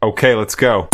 Okay, let's go.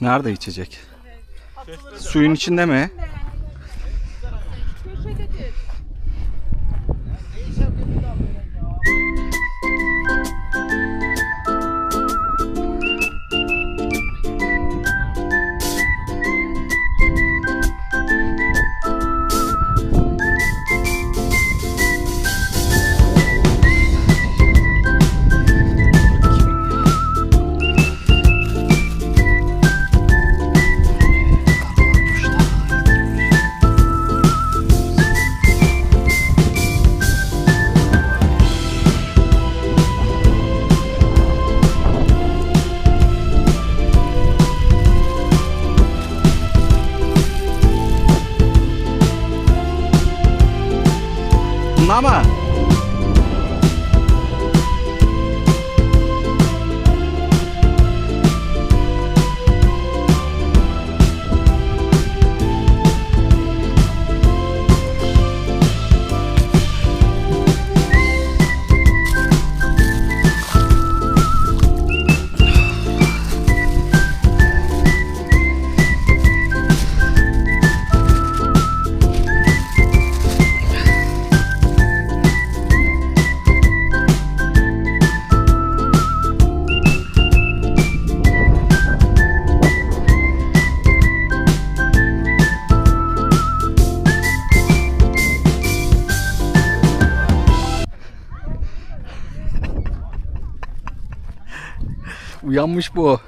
Nerede içecek? Suyun içinde mi? Mama! Uyanmış bu.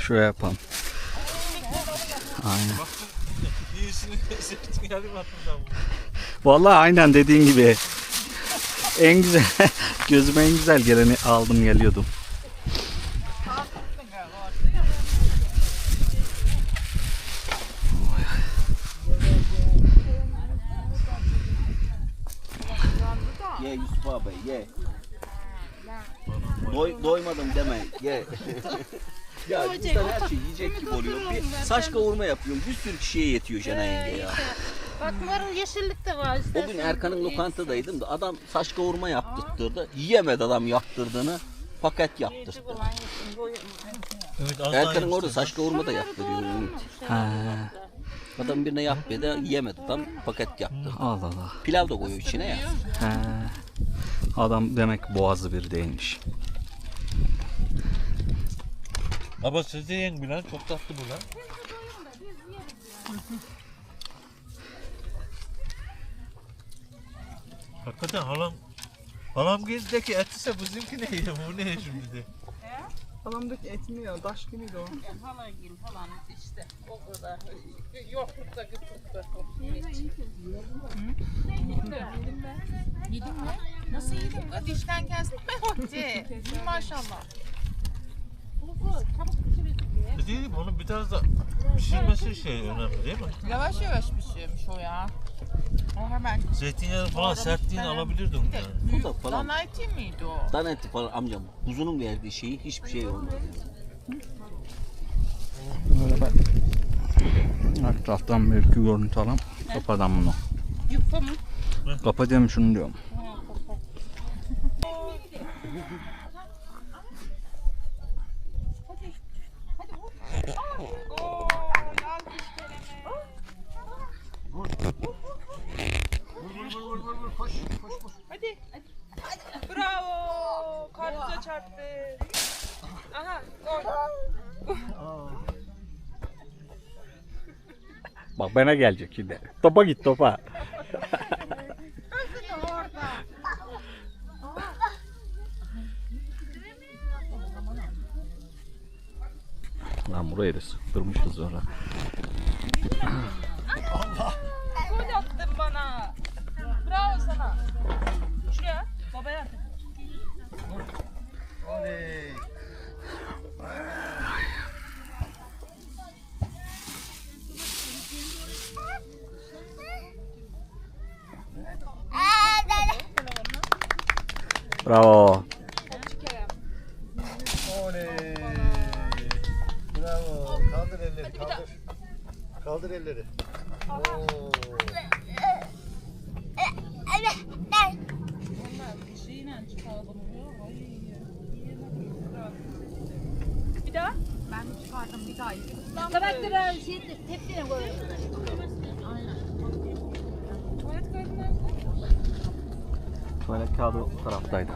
Şuraya yapalım. Aynen. Vallahi aynen dediğin gibi. En güzel, gözüme en güzel geleni aldım geliyordum. Ye Yusuf abi ye. Doy, doymadım deme ye. ya insan her şey yiyecek gibi oluyor. Bir saç kavurma yapıyorum. Bir sürü kişiye yetiyor Jena yenge ya. Bak varın yeşillik de var. O gün Erkan'ın lokantadaydım da adam saç kavurma yaptırttırdı. Yiyemedi adam yaptırdığını. Paket yaptırdı. Evet az Erkan'ın orada saç kavurma da yaptırıyor. Ümit. Ha, Adam birine yap dedi yiyemedi adam paket yaptı. Allah Allah. Pilav da koyuyor içine ya. Ha. Adam demek boğazlı biri değilmiş. Ama siz de yiyin bilen çok tatlı bu lan. Hakikaten halam Halam gezdeki et ise bizimki ne ya bu ne şimdi de. Adamdaki etmiyor. Daş gibiydi o. Halagil falan işte o kadar. Yoklukta kıtlıkta. Yedin mi? Nasıl yedin? Dişten kesme vakti. Maşallah. Çabuk pişirirdik ya. Dediğim gibi onun biraz da pişirmesi şey önemli değil mi? Yavaş yavaş pişiyormuş o ya. O hemen. Zeytinyağı falan sertliğini alabilirdim yani. Bu da falan. Dana eti miydi o? Dan eti falan amcam. Kuzunun verdiği şeyi hiçbir şey olmadı. Böyle ben etraftan bir iki görüntü alalım. Kapadan bunu. Yufka mı? Kapa diyorum şunu diyorum. Bravo. Karnınıza çarptı. Aha. Gol. Bak bana gelecek şimdi. Topa git topa. Lan bu burayı da sıktırmışız oraya. Gol attın bana. Bravo sana. Şuraya. Babaya at. Oley. Bravo. Oley. Bravo. Kaldır elleri. Kaldır. Kaldır elleri. Oo. Şeyle çıkardım. Ay. Bir daha. Ben çıkardım bir daha. Traktörü şey tepsine koy. Tuvalet kağıdı nerede? Tuvalet kağıdı o taraftaydı.